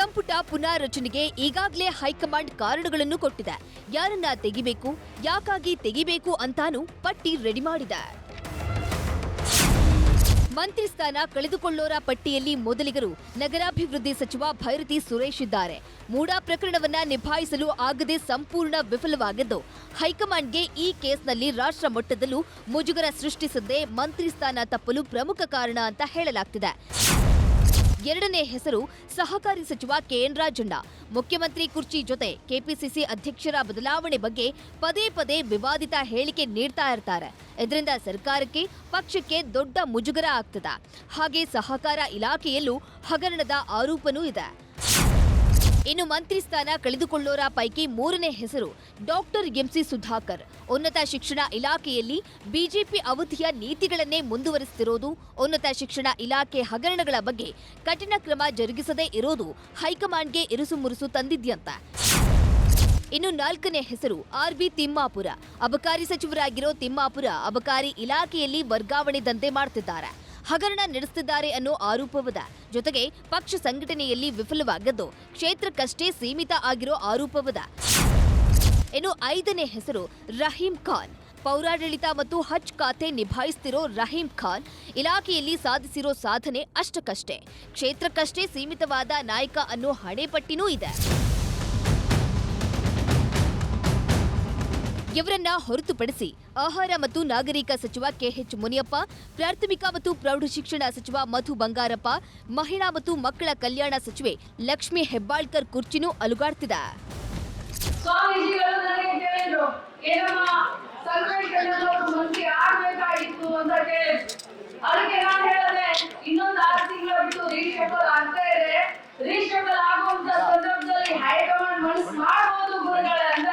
ಸಂಪುಟ ಪುನಾರಚನೆಗೆ ಈಗಾಗಲೇ ಹೈಕಮಾಂಡ್ ಕಾರಣಗಳನ್ನು ಕೊಟ್ಟಿದೆ. ಯಾರನ್ನ ತೆಗಿಬೇಕು, ಯಾಕಾಗಿ ತೆಗಿಬೇಕು ಅಂತಾನೂ ಪಟ್ಟಿ ರೆಡಿ ಮಾಡಿದೆ. ಮಂತ್ರಿ ಸ್ಥಾನ ಕಳೆದುಕೊಳ್ಳೋರ ಪಟ್ಟಿಯಲ್ಲಿ ಮೊದಲಿಗರು ನಗರಾಭಿವೃದ್ಧಿ ಸಚಿವ ಭೈರತಿ ಸುರೇಶ್ ಇದ್ದಾರೆ. ಮೂಡಾ ಪ್ರಕರಣವನ್ನ ನಿಭಾಯಿಸಲು ಆಗದೆ ಸಂಪೂರ್ಣ ವಿಫಲವಾಗಿದ್ದು, ಹೈಕಮಾಂಡ್ಗೆ ಈ ಕೇಸ್ನಲ್ಲಿ ರಾಷ್ಟ್ರ ಮಟ್ಟದಲ್ಲೂ ಮುಜುಗರ ಸೃಷ್ಟಿಸದೆ ಮಂತ್ರಿ ಸ್ಥಾನ ತಪ್ಪಲು ಪ್ರಮುಖ ಕಾರಣ ಅಂತ ಹೇಳಲಾಗ್ತಿದೆ. ಎರಡನೇ ಹೆಸರು ಸಹಕಾರಿ ಸಚಿವ ಕೆಎನ್ ರಾಜಣ್ಣ ಮುಖ್ಯಮಂತ್ರಿ ಕುರ್ಚಿ ಜೊತೆ ಕೆಪಿಸಿಸಿ ಅಧ್ಯಕ್ಷರ ಬದಲಾವಣೆ ಬಗ್ಗೆ ಪದೇ ಪದೇ ವಿವಾದಿತ ಹೇಳಿಕೆ ನೀಡ್ತಾ ಇರ್ತಾರೆ. ಇದರಿಂದ ಸರ್ಕಾರಕ್ಕೆ, ಪಕ್ಷಕ್ಕೆ ದೊಡ್ಡ ಮುಜುಗರ ಆಗ್ತದ. ಹಾಗೆ ಸಹಕಾರ ಇಲಾಖೆಯಲ್ಲೂ ಹಗರಣದ ಆರೋಪನೂ ಇದೆ. ಇನ್ನು ಮಂತ್ರಿ ಸ್ಥಾನ ಕಳೆದುಕೊಳ್ಳೋರ ಪೈಕಿ ಮೂರನೇ ಹೆಸರು ಡಾಕ್ಟರ್ ಎಂಸಿ ಸುಧಾಕರ್. ಉನ್ನತ ಶಿಕ್ಷಣ ಇಲಾಖೆಯಲ್ಲಿ ಬಿಜೆಪಿ ಅವಧಿಯ ನೀತಿಗಳನ್ನೇ ಮುಂದುವರಿಸುತ್ತಿರೋದು ಉನ್ನತ ಶಿಕ್ಷಣ ಇಲಾಖೆ ಹಗರಣಗಳ ಬಗ್ಗೆ ಕಠಿಣ ಕ್ರಮ ಜರುಗಿಸದೇ ಇರೋದು ಹೈಕಮಾಂಡ್ಗೆ ಇರುಸುಮುರುಸು ತಂದಿದ್ಯಂತ. ಇನ್ನು ನಾಲ್ಕನೇ ಹೆಸರು ಆರ್ ಬಿ ತಿಮ್ಮಾಪುರ. ಅಬಕಾರಿ ಸಚಿವರಾಗಿರೋ ತಿಮ್ಮಾಪುರ ಅಬಕಾರಿ ಇಲಾಖೆಯಲ್ಲಿ ವರ್ಗಾವಣೆ ದಂಧೆ ಮಾಡ್ತಿದ್ದಾರೆ. ಹಗರಣ ನಡೆಸುತ್ತಿದ್ದಾರೆ ಅನ್ನೋ ಆರೋಪವದ ಜೊತೆಗೆ ಪಕ್ಷ ಸಂಘಟನೆಯಲ್ಲಿ ವಿಫಲವಾಗದ್ದು ಕ್ಷೇತ್ರಕ್ಕಷ್ಟೇ ಸೀಮಿತ ಆಗಿರೋ ಆರೋಪವದ. ಇನ್ನು ಐದನೇ ಹೆಸರು ರಹೀಂ ಖಾನ್. ಪೌರಾಡಳಿತ ಮತ್ತು ಹಜ್ ಖಾತೆ ನಿಭಾಯಿಸ್ತಿರೋ ರಹೀಂ ಖಾನ್ ಇಲಾಖೆಯಲ್ಲಿ ಸಾಧಿಸಿರೋ ಸಾಧನೆ ಅಷ್ಟಕ್ಕಷ್ಟೇ. ಕ್ಷೇತ್ರಕ್ಕಷ್ಟೇ ಸೀಮಿತವಾದ ನಾಯಕ ಅನ್ನೋ ಹಣೆಪಟ್ಟಿನೂ ಇದೆ. ಇವರನ್ನ ಹೊರತುಪಡಿಸಿ ಆಹಾರ ಮತ್ತು ನಾಗರಿಕ ಸಚಿವ ಕೆಎಚ್ ಮುನಿಯಪ್ಪ, ಪ್ರಾಥಮಿಕ ಮತ್ತು ಪ್ರೌಢಶಿಕ್ಷಣ ಸಚಿವ ಮಧು ಬಂಗಾರಪ್ಪ, ಮಹಿಳಾ ಮತ್ತು ಮಕ್ಕಳ ಕಲ್ಯಾಣ ಸಚಿವೆ ಲಕ್ಷ್ಮಿ ಹೆಬ್ಬಾಳ್ಕರ್ ಕುರ್ಚಿನೂ ಅಲುಗಾಡ್ತಿದೆ. ಸಂದರ್ಭದಲ್ಲಿ ಹೈಕಮಾಂಡ್ ಮನಸ್ಸು ಮಾಡಬಹುದು ಗುರುಗಳೇ ಅಂತ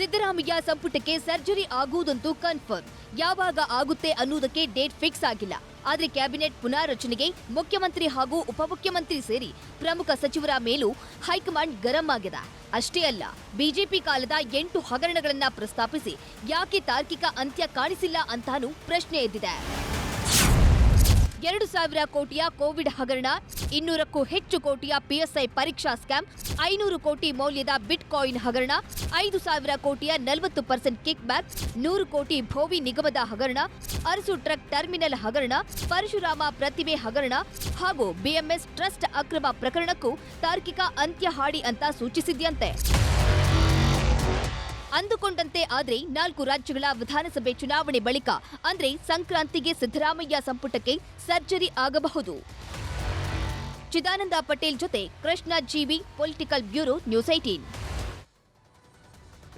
ಸಿದ್ದರಾಮಯ್ಯ ಸಂಪುಟಕ್ಕೆ ಸರ್ಜರಿ ಆಗುವುದಂತೂ ಕನ್ಫರ್ಮ್. ಯಾವಾಗ ಆಗುತ್ತೆ ಅನ್ನುವುದಕ್ಕೆ ಡೇಟ್ ಫಿಕ್ಸ್ ಆಗಿಲ್ಲ. ಆದರೆ ಕ್ಯಾಬಿನೆಟ್ ಪುನಾರಚನೆಗೆ ಮುಖ್ಯಮಂತ್ರಿ ಹಾಗೂ ಉಪಮುಖ್ಯಮಂತ್ರಿ ಸೇರಿ ಪ್ರಮುಖ ಸಚಿವರ ಮೇಲೂ ಹೈಕಮಾಂಡ್ ಗರಂ ಆಗಿದೆ. ಅಷ್ಟೇ ಅಲ್ಲ, ಬಿಜೆಪಿ ಕಾಲದ ಎಂಟು ಹಗರಣಗಳನ್ನ ಪ್ರಸ್ತಾಪಿಸಿ ಯಾಕೆ ತಾರ್ಕಿಕ ಅಂತ್ಯ ಕಾಣಿಸಿಲ್ಲ ಅಂತಾನೂ ಪ್ರಶ್ನೆ ಎದ್ದಿದೆ. ಎರಡು ಸಾವಿರ ಕೋಟಿಯ ಕೋವಿಡ್ ಹಗರಣ, ಇನ್ನೂರಕ್ಕೂ ಹೆಚ್ಚು ಕೋಟಿಯ ಪಿಎಸ್ಐ ಪರೀಕ್ಷಾ ಸ್ಕ್ಯಾಮ್, ಐನೂರು ಕೋಟಿ ಮೌಲ್ಯದ ಬಿಟ್ ಕಾಯಿನ್ ಹಗರಣ, ಐದು ಸಾವಿರ ಕೋಟಿಯ ನಲವತ್ತು ಪರ್ಸೆಂಟ್ ಕಿಕ್ ಬ್ಯಾಕ್ ನೂರು ಕೋಟಿ ಭೋವಿ ನಿಗಮದ ಹಗರಣ, ಅರಸು ಟ್ರಕ್ ಟರ್ಮಿನಲ್ ಹಗರಣ, ಪರಶುರಾಮ ಪ್ರತಿಮೆ ಹಗರಣ ಹಾಗೂ ಬಿಎಂಎಸ್ ಟ್ರಸ್ಟ್ ಅಕ್ರಮ ಪ್ರಕರಣಕ್ಕೂ ತಾರ್ಕಿಕ ಅಂತ್ಯ ಹಾಡಿ ಅಂತ ಸೂಚಿಸಿದ್ಯಂತೆ. ಅಂದುಕೊಂಡಂತೆ ಆದರೆ ನಾಲ್ಕು ರಾಜ್ಯಗಳ ವಿಧಾನಸಭೆ ಚುನಾವಣೆ ಬಳಿಕ ಅಂದ್ರೆ ಸಂಕ್ರಾಂತಿಗೆ ಸಿದ್ದರಾಮಯ್ಯ ಸಂಪುಟಕ್ಕೆ ಸರ್ಜರಿ ಆಗಬಹುದು. ಚಿದಾನಂದ ಪಟೇಲ್ ಜೊತೆ Krishna Jeevi, political bureau, news eighteen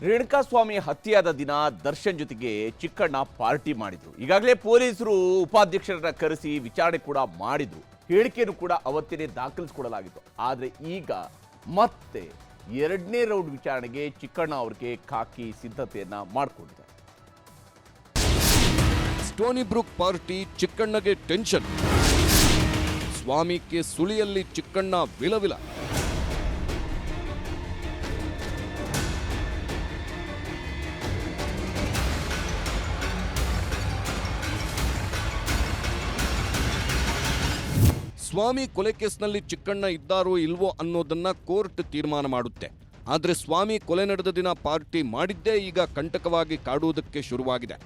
Renukaswamy ಹತ್ಯೆಯಾದ ದಿನ ದರ್ಶನ್ ಜೊತೆಗೆ ಚಿಕ್ಕಣ್ಣ ಪಾರ್ಟಿ ಮಾಡಿದ್ರು. ಈಗಾಗಲೇ ಪೊಲೀಸರು ಉಪಾಧ್ಯಕ್ಷರನ್ನ ಕರೆಸಿ ವಿಚಾರಣೆ ಕೂಡ ಮಾಡಿದ್ರು. ಹೇಳಿಕೆಯನ್ನು ಕೂಡ ಅವತ್ತೇನೆ ದಾಖಲಿಸಿಕೊಡಲಾಗಿತ್ತು. ಆದರೆ ಈಗ ಮತ್ತೆ ಎರಡನೇ ರೌಂಡ್ ವಿಚಾರಣೆಗೆ ಚಿಕ್ಕಣ್ಣ ಅವ್ರಿಗೆ ಖಾಕಿ ಸಿದ್ಧತೆಯನ್ನ ಮಾಡಿಕೊಂಡಿದ್ದಾರೆ. ಸ್ಟೋನಿ ಬ್ರೂಕ್ ಪಾರ್ಟಿ ಚಿಕ್ಕಣ್ಣಗೆ ಟೆನ್ಷನ್. ಸ್ವಾಮಿಗೆ ಸುಳಿಯಲ್ಲಿ ಚಿಕ್ಕಣ್ಣ ವಿಲವಿಲ. ಸ್ವಾಮಿ ಕೊಲೆ ಕೇಸ್ನಲ್ಲಿ ಚಿಕ್ಕಣ್ಣ ಇದ್ದಾರೋ ಇಲ್ವೋ ಅನ್ನೋದನ್ನ ಕೋರ್ಟ್ ತೀರ್ಮಾನ ಮಾಡುತ್ತೆ. ಆದ್ರೆ ಸ್ವಾಮಿ ಕೊಲೆ ನಡೆದ ದಿನ ಪಾರ್ಟಿ ಮಾಡಿದ್ದೇ ಈಗ ಕಂಟಕವಾಗಿ ಕಾಡುವುದಕ್ಕೆ ಶುರುವಾಗಿದೆ.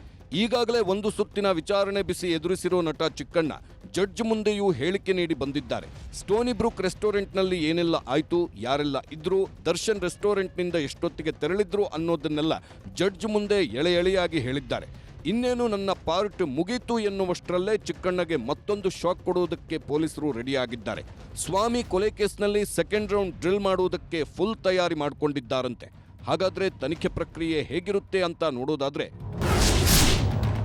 ಈಗಾಗಲೇ ಒಂದು ಸುತ್ತಿನ ವಿಚಾರಣೆ ಬಿಸಿ ಎದುರಿಸಿರೋ ನಟ ಚಿಕ್ಕಣ್ಣ ಜಡ್ಜ್ ಮುಂದೆಯೂ ಹೇಳಿಕೆ ನೀಡಿ ಬಂದಿದ್ದಾರೆ. ಸ್ಟೋನಿ ಬ್ರೂಕ್ ರೆಸ್ಟೋರೆಂಟ್ನಲ್ಲಿ ಏನೆಲ್ಲ ಆಯಿತು, ಯಾರೆಲ್ಲ ಇದ್ರು, ದರ್ಶನ್ ರೆಸ್ಟೋರೆಂಟ್ನಿಂದ ಎಷ್ಟೊತ್ತಿಗೆ ತೆರಳಿದ್ರು ಅನ್ನೋದನ್ನೆಲ್ಲ ಜಡ್ಜ್ ಮುಂದೆ ಎಳೆ ಎಳೆಯಾಗಿ ಹೇಳಿದ್ದಾರೆ. ಇನ್ನೇನು ನನ್ನ ಪಾರ್ಟ್ ಮುಗೀತು ಎನ್ನುವಷ್ಟರಲ್ಲೇ ಚಿಕ್ಕಣ್ಣಗೆ ಮತ್ತೊಂದು ಶಾಕ್ ಕೊಡುವುದಕ್ಕೆ ಪೊಲೀಸರು ರೆಡಿಯಾಗಿದ್ದಾರೆ. ಸ್ವಾಮಿ ಕೊಲೆ ಕೇಸ್ನಲ್ಲಿ ಸೆಕೆಂಡ್ ರೌಂಡ್ ಡ್ರಿಲ್ ಮಾಡುವುದಕ್ಕೆ ಫುಲ್ ತಯಾರಿ ಮಾಡಿಕೊಂಡಿದ್ದಾರಂತೆ. ಹಾಗಾದ್ರೆ ತನಿಖೆ ಪ್ರಕ್ರಿಯೆ ಹೇಗಿರುತ್ತೆ ಅಂತ ನೋಡೋದಾದ್ರೆ,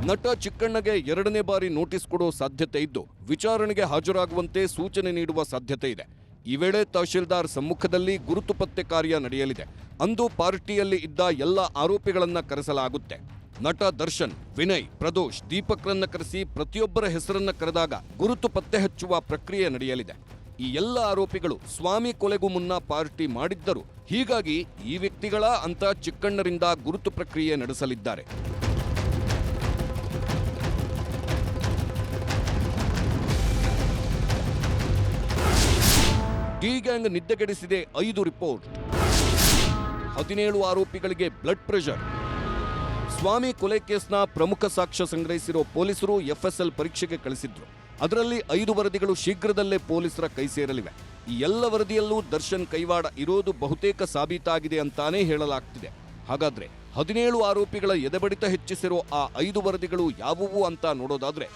ನಟ ಚಿಕ್ಕಣ್ಣಗೆ ಎರಡನೇ ಬಾರಿ ನೋಟಿಸ್ ಕೊಡೋ ಸಾಧ್ಯತೆ ಇದ್ದು, ವಿಚಾರಣೆಗೆ ಹಾಜರಾಗುವಂತೆ ಸೂಚನೆ ನೀಡುವ ಸಾಧ್ಯತೆ ಇದೆ. ಈ ವೇಳೆ ತಹಶೀಲ್ದಾರ್ ಸಮ್ಮುಖದಲ್ಲಿ ಗುರುತು ಪತ್ತೆ ಕಾರ್ಯ ನಡೆಯಲಿದೆ. ಅಂದು ಪಾರ್ಟಿಯಲ್ಲಿ ಇದ್ದ ಎಲ್ಲ ಆರೋಪಿಗಳನ್ನ ಕರೆಸಲಾಗುತ್ತೆ. ನಟ ದರ್ಶನ್, ವಿನಯ್, ಪ್ರದೋಷ್, ದೀಪಕ್ರನ್ನ ಕರೆಸಿ ಪ್ರತಿಯೊಬ್ಬರ ಹೆಸರನ್ನ ಕರೆದಾಗ ಗುರುತು ಪತ್ತೆ ಹಚ್ಚುವ ಪ್ರಕ್ರಿಯೆ ನಡೆಯಲಿದೆ. ಈ ಎಲ್ಲ ಆರೋಪಿಗಳು ಸ್ವಾಮಿ ಕೊಲೆಗೂ ಮುನ್ನ ಪಾರ್ಟಿ ಮಾಡಿದ್ದರು. ಹೀಗಾಗಿ ಈ ವ್ಯಕ್ತಿಗಳ ಅಂತ ಚಿಕ್ಕಣ್ಣರಿಂದ ಗುರುತು ಪ್ರಕ್ರಿಯೆ ನಡೆಸಲಿದ್ದಾರೆ. ಡಿ ಗ್ಯಾಂಗ್ ನಿದ್ದೆಗೆಡಿಸಿದೆ ಐದು ರಿಪೋರ್ಟ್. ಹದಿನೇಳು ಆರೋಪಿಗಳಿಗೆ ಬ್ಲಡ್ ಪ್ರೆಷರ್. ಸ್ವಾಮಿ ಕೊಲೆ ಕೇಸ್ನ ಪ್ರಮುಖ ಸಾಕ್ಷ್ಯ ಸಂಗ್ರಹಿಸಿರೋ ಪೊಲೀಸರು ಎಫ್ಎಸ್ಎಲ್ ಪರೀಕ್ಷೆಗೆ ಕಳಿಸಿದ್ರು. ಅದರಲ್ಲಿ ಐದು ವರದಿಗಳು ಶೀಘ್ರದಲ್ಲೇ ಪೊಲೀಸರ ಕೈ ಸೇರಲಿವೆ. ಈ ಎಲ್ಲ ವರದಿಯಲ್ಲೂ ದರ್ಶನ್ ಕೈವಾಡ ಇರೋದು ಬಹುತೇಕ ಸಾಬೀತಾಗಿದೆ ಅಂತಾನೇ ಹೇಳಲಾಗ್ತಿದೆ. ಹಾಗಾದ್ರೆ ಹದಿನೇಳು ಆರೋಪಿಗಳ ಎದೆಬಡಿತ ಹೆಚ್ಚಿಸಿರೋ ಆ ಐದು ವರದಿಗಳು ಯಾವುವು ಅಂತ ನೋಡೋದಾದ್ರೆ,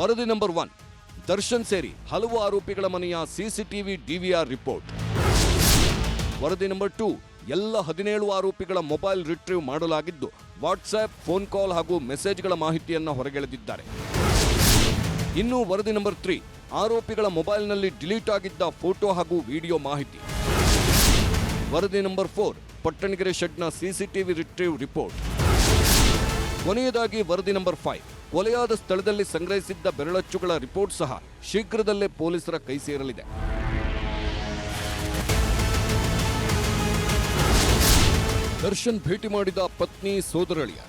ವರದಿ ನಂಬರ್ ಒನ್ ದರ್ಶನ್ ಸೇರಿ ಹಲವು ಆರೋಪಿಗಳ ಮನೆಯ ಸಿಸಿಟಿವಿ ಡಿವಿಆರ್ ರಿಪೋರ್ಟ್. ವರದಿ ನಂಬರ್ ಟು, ಎಲ್ಲ ಹದಿನೇಳು ಆರೋಪಿಗಳ ಮೊಬೈಲ್ ರಿಟ್ರೀವ್ ಮಾಡಲಾಗಿದ್ದು, ವಾಟ್ಸ್ಆ್ಯಪ್, ಫೋನ್ ಕಾಲ್ ಹಾಗೂ ಮೆಸೇಜ್ಗಳ ಮಾಹಿತಿಯನ್ನು ಹೊರಗೆಳೆದಿದ್ದಾರೆ. ಇನ್ನು ವರದಿ ನಂಬರ್ ತ್ರೀ, ಆರೋಪಿಗಳ ಮೊಬೈಲ್ನಲ್ಲಿ ಡಿಲೀಟ್ ಆಗಿದ್ದ ಫೋಟೋ ಹಾಗೂ ವಿಡಿಯೋ ಮಾಹಿತಿ. ವರದಿ ನಂಬರ್ ಫೋರ್, ಪಟ್ಟಣಗೆರೆ ಶೆಡ್ನ ಸಿಸಿಟಿವಿ ರಿಟ್ರೀವ್ ರಿಪೋರ್ಟ್. ಕೊನೆಯದಾಗಿ ವರದಿ ನಂಬರ್ ಫೈವ್ ಕೊಲೆಯಾದ ಸ್ಥಳದಲ್ಲಿ ಸಂಗ್ರಹಿಸಿದ್ದ ಬೆರಳಚ್ಚುಗಳ ರಿಪೋರ್ಟ್ ಸಹ ಶೀಘ್ರದಲ್ಲೇ ಪೊಲೀಸರ ಕೈ ಸೇರಲಿದೆ. ದರ್ಶನ್ ಭೇಟಿ ಮಾಡಿದ ಪತ್ನಿ ಸೋದರಳಿಯ.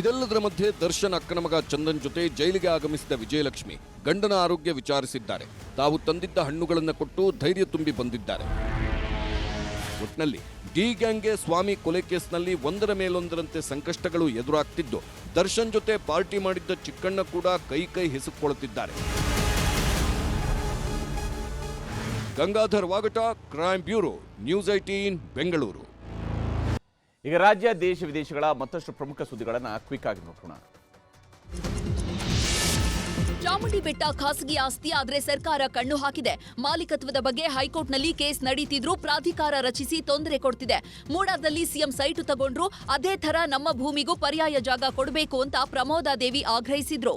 ಇದೆಲ್ಲದರ ಮಧ್ಯೆ ದರ್ಶನ್ ಅಕ್ಕನ ಮಗ ಚಂದನ್ ಜೊತೆ ಜೈಲಿಗೆ ಆಗಮಿಸಿದ ವಿಜಯಲಕ್ಷ್ಮಿ ಗಂಡನ ಆರೋಗ್ಯ ವಿಚಾರಿಸಿದ್ದಾರೆ. ತಾವು ತಂದಿದ್ದ ಹಣ್ಣುಗಳನ್ನು ಕೊಟ್ಟು ಧೈರ್ಯ ತುಂಬಿ ಬಂದಿದ್ದಾರೆ. ಒಟ್ನಲ್ಲಿ ಡಿ ಗ್ಯಾಂಗ್ಗೆ ಸ್ವಾಮಿ ಕೊಲೆ ಕೇಸ್ನಲ್ಲಿ ಒಂದರ ಮೇಲೊಂದರಂತೆ ಸಂಕಷ್ಟಗಳು ಎದುರಾಗ್ತಿದ್ದು. ದರ್ಶನ್ ಜೊತೆ ಪಾರ್ಟಿ ಮಾಡಿದ್ದ ಚಿಕ್ಕಣ್ಣ ಕೂಡ ಕೈ ಕೈ ಹಿಸುಕೊಳ್ಳುತ್ತಿದ್ದಾರೆ Gangadhar Vagata crime bureau, news eighteen Bengaluru. ಈಗ ರಾಜ್ಯ, ದೇಶ, ವಿದೇಶಗಳ ಮತ್ತಷ್ಟು ಪ್ರಮುಖ ಸುದ್ದಿಗಳನ್ನು ಕ್ವಿಕ್ ಆಗಿ ನೋಡೋಣ ಚಾಮುಂಡಿ ಬೆಟ್ಟ ಖಾಸಗಿ ಆಸ್ತಿ ಆದರೆ ಸರ್ಕಾರ ಕಣ್ಣು ಹಾಕಿದೆ. ಮಾಲೀಕತ್ವದ ಬಗ್ಗೆ ಹೈಕೋರ್ಟ್ನಲ್ಲಿ ಕೇಸ್ ನಡೀತಿದ್ರೂ ಪ್ರಾಧಿಕಾರ ರಚಿಸಿ ತೊಂದರೆ ಕೊಡ್ತಿದೆ. ಮೂಡಾದಲ್ಲಿ ಸಿಎಂ ಸೈಟು ತಗೊಂಡ್ರು ಅದೇ ಥರ ನಮ್ಮ ಭೂಮಿಗೂ ಪರ್ಯಾಯ ಜಾಗ ಕೊಡಬೇಕು ಅಂತ ಪ್ರಮೋದಾದೇವಿ ಆಗ್ರಹಿಸಿದ್ರು.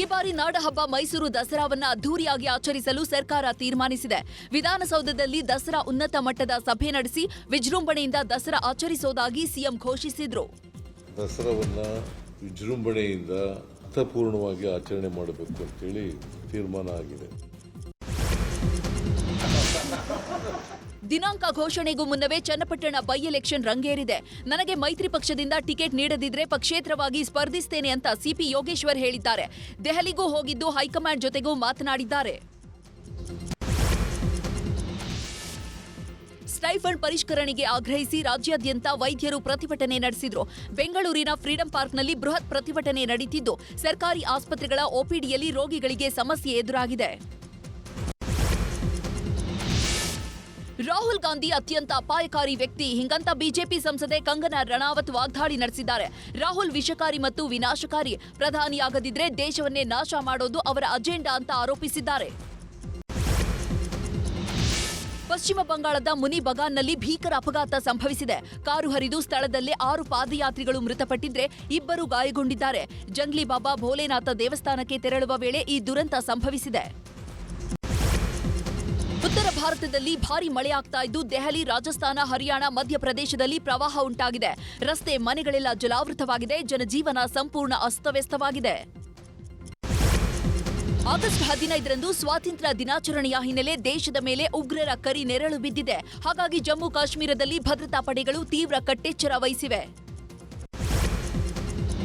ಈ ಬಾರಿ ನಾಡಹಬ್ಬ ಮೈಸೂರು ದಸರಾವನ್ನ ಅದ್ದೂರಿಯಾಗಿ ಆಚರಿಸಲು ಸರ್ಕಾರ ತೀರ್ಮಾನಿಸಿದೆ. ವಿಧಾನಸೌಧದಲ್ಲಿ ದಸರಾ ಉನ್ನತ ಮಟ್ಟದ ಸಭೆ ನಡೆಸಿ ವಿಜೃಂಭಣೆಯಿಂದ ದಸರಾ ಆಚರಿಸೋದಾಗಿ ಸಿಎಂ ಘೋಷಿಸಿದ್ರು. ವಿಜೃಂಭಣೆಯಿಂದ ಅರ್ಥಪೂರ್ಣವಾಗಿ ಆಚರಣೆ ಮಾಡಬೇಕು ಅಂತೇಳಿ ತೀರ್ಮಾನ ಆಗಿದೆ. ದಿನಾಂಕ ಘೋಷಣೆಗೂ ಮುನ್ನವೇ ಚನ್ನಪಟ್ಟಣ ಬೈ ಎಲೆಕ್ಷನ್ ರಂಗೇರಿದೆ. ನನಗೆ ಮೈತ್ರಿ ಪಕ್ಷದಿಂದ ಟಿಕೆಟ್ ನೀಡದಿದ್ರೆ ಪಕ್ಷೇತರವಾಗಿ ಸ್ಪರ್ಧಿಸ್ತೇನೆ ಅಂತ ಸಿಪಿ ಯೋಗೇಶ್ವರ್ ಹೇಳಿದ್ದಾರೆ. ದೆಹಲಿಗೂ ಹೋಗಿದ್ದು ಹೈಕಮಾಂಡ್ ಜೊತೆಗೂ ಮಾತನಾಡಿದ್ದಾರೆ. ಸ್ಟೈಫಂಡ್ ಪರಿಷ್ಕರಣೆಗೆ ಆಗ್ರಹಿಸಿ ರಾಜ್ಯಾದ್ಯಂತ ವೈದ್ಯರು ಪ್ರತಿಭಟನೆ ನಡೆಸಿದ್ರು. ಬೆಂಗಳೂರಿನ ಫ್ರೀಡಂ ಪಾರ್ಕ್ನಲ್ಲಿ ಬೃಹತ್ ಪ್ರತಿಭಟನೆ ನಡೆಯುತ್ತಿದ್ದು ಸರ್ಕಾರಿ ಆಸ್ಪತ್ರೆಗಳ ಒಪಿಡಿಯಲ್ಲಿ ರೋಗಿಗಳಿಗೆ ಸಮಸ್ಯೆ ಎದುರಾಗಿದೆ. ರಾಹುಲ್ ಗಾಂಧಿ ಅತ್ಯಂತ ಅಪಾಯಕಾರಿ ವ್ಯಕ್ತಿ. ಹಿಂಗಂತ ಬಿಜೆಪಿ ಸಂಸದೆ ಕಂಗನಾ ರಣಾವತ್ ವಾಗ್ದಾಳಿ ನಡೆಸಿದ್ದಾರೆ. ರಾಹುಲ್ ವಿಷಕಾರಿ ಮತ್ತು ವಿನಾಶಕಾರಿ. ಪ್ರಧಾನಿಯಾಗದಿದ್ರೆ ದೇಶವನ್ನೇ ನಾಶ ಮಾಡೋದು ಅವರ ಅಜೆಂಡಾ ಅಂತ ಆರೋಪಿಸಿದ್ದಾರೆ. ಪಶ್ಚಿಮ ಬಂಗಾಳದ ಮುನಿ ಬಗಾನ್ನಲ್ಲಿ ಭೀಕರ ಅಪಘಾತ ಸಂಭವಿಸಿದೆ. ಕಾರು ಹರಿದು ಸ್ಥಳದಲ್ಲೇ ಆರು ಪಾದಯಾತ್ರಿಗಳು ಮೃತಪಟ್ಟಿದ್ರೆ ಇಬ್ಬರು ಗಾಯಗೊಂಡಿದ್ದಾರೆ. ಜಂಗ್ಲಿ ಬಾಬಾ ಭೋಲೆನಾಥ ದೇವಸ್ಥಾನಕ್ಕೆ ತೆರಳುವ ವೇಳೆ ಈ ದುರಂತ ಸಂಭವಿಸಿದೆ. ಉತ್ತರ ಭಾರತದಲ್ಲಿ ಭಾರಿ ಮಳೆಯಾಗ್ತಾ ಇದ್ದು, ದೆಹಲಿ, ರಾಜಸ್ಥಾನ, ಹರಿಯಾಣ, ಮಧ್ಯಪ್ರದೇಶದಲ್ಲಿ ಪ್ರವಾಹ ಉಂಟಾಗಿದೆ. ರಸ್ತೆ, ಮನೆಗಳೆಲ್ಲ ಜಲಾವೃತವಾಗಿದೆ. ಜನಜೀವನ ಸಂಪೂರ್ಣ ಅಸ್ತವ್ಯಸ್ತವಾಗಿದೆ. ಆಗಸ್ಟ್ ಹದಿನೈದರಂದು ಸ್ವಾತಂತ್ರ್ಯ ದಿನಾಚರಣೆಯ ಹಿನ್ನೆಲೆ ದೇಶದ ಮೇಲೆ ಉಗ್ರರ ಕರಿ ನೆರಳು ಬಿದ್ದಿದೆ. ಹಾಗಾಗಿ ಜಮ್ಮು ಕಾಶ್ಮೀರದಲ್ಲಿ ಭದ್ರತಾ ಪಡೆಗಳು ತೀವ್ರ ಕಟ್ಟೆಚ್ಚರ ವಹಿಸಿವೆ.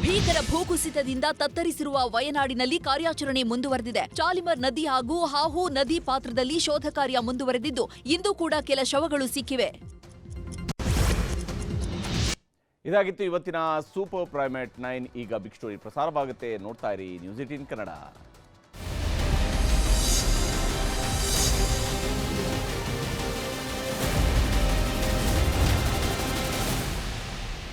ಭೀಕರ ಭೂಕುಸಿತದಿಂದ ತತ್ತರಿಸಿರುವ ವಯನಾಡಿನಲ್ಲಿ ಕಾರ್ಯಾಚರಣೆ ಮುಂದುವರೆದಿದೆ. ಚಾಲಿಮರ್ ನದಿ ಹಾಗೂ ಹಾಹು ನದಿ ಪಾತ್ರದಲ್ಲಿ ಶೋಧ ಕಾರ್ಯ ಮುಂದುವರೆದಿದ್ದು, ಇಂದು ಕೂಡ ಕೆಲ ಶವಗಳು ಸಿಕ್ಕಿವೆ. ಇದಾಗಿತ್ತು ಇವತ್ತಿನ ಸೂಪರ್ ಪ್ರೈಮೇಟ್ ನೈನ್. ಈಗ ಬಿಗ್ ಸ್ಟೋರಿ ಪ್ರಸಾರವಾಗುತ್ತೆ. ನೋಡ್ತಾ ಇರಿ ನ್ಯೂಸ್ ಏಟೀನ್ ಕನ್ನಡ.